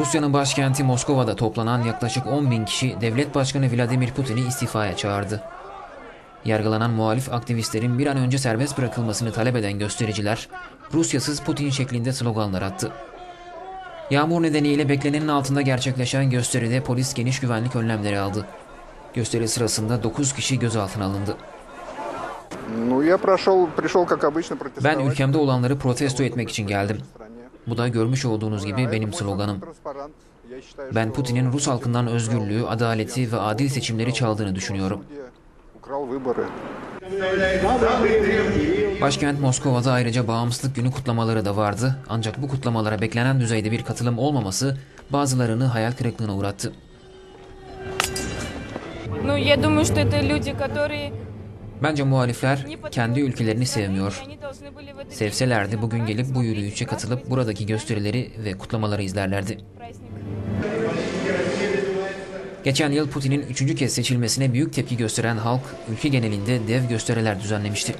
Rusya'nın başkenti Moskova'da toplanan yaklaşık 10 bin kişi devlet başkanı Vladimir Putin'i istifaya çağırdı. Yargılanan muhalif aktivistlerin bir an önce serbest bırakılmasını talep eden göstericiler, Rusyasız Putin şeklinde sloganlar attı. Yağmur nedeniyle beklenenin altında gerçekleşen gösteride polis geniş güvenlik önlemleri aldı. Gösteri sırasında 9 kişi gözaltına alındı. Ben ülkemde olanları protesto etmek için geldim. Bu da görmüş olduğunuz gibi benim sloganım. Ben Putin'in Rus halkından özgürlüğü, adaleti ve adil seçimleri çaldığını düşünüyorum. Украл выборы. Başkent Moskova'da ayrıca bağımsızlık günü kutlamaları da vardı. Ancak bu kutlamalara beklenen düzeyde bir katılım olmaması bazılarını hayal kırıklığına uğrattı. Ну, я думаю, что это люди, которые Bence muhalifler kendi ülkelerini sevmiyor. Sevselerdi bugün gelip bu yürüyüşe katılıp buradaki gösterileri ve kutlamaları izlerlerdi. Geçen yıl Putin'in üçüncü kez seçilmesine büyük tepki gösteren halk ülke genelinde dev gösteriler düzenlemişti.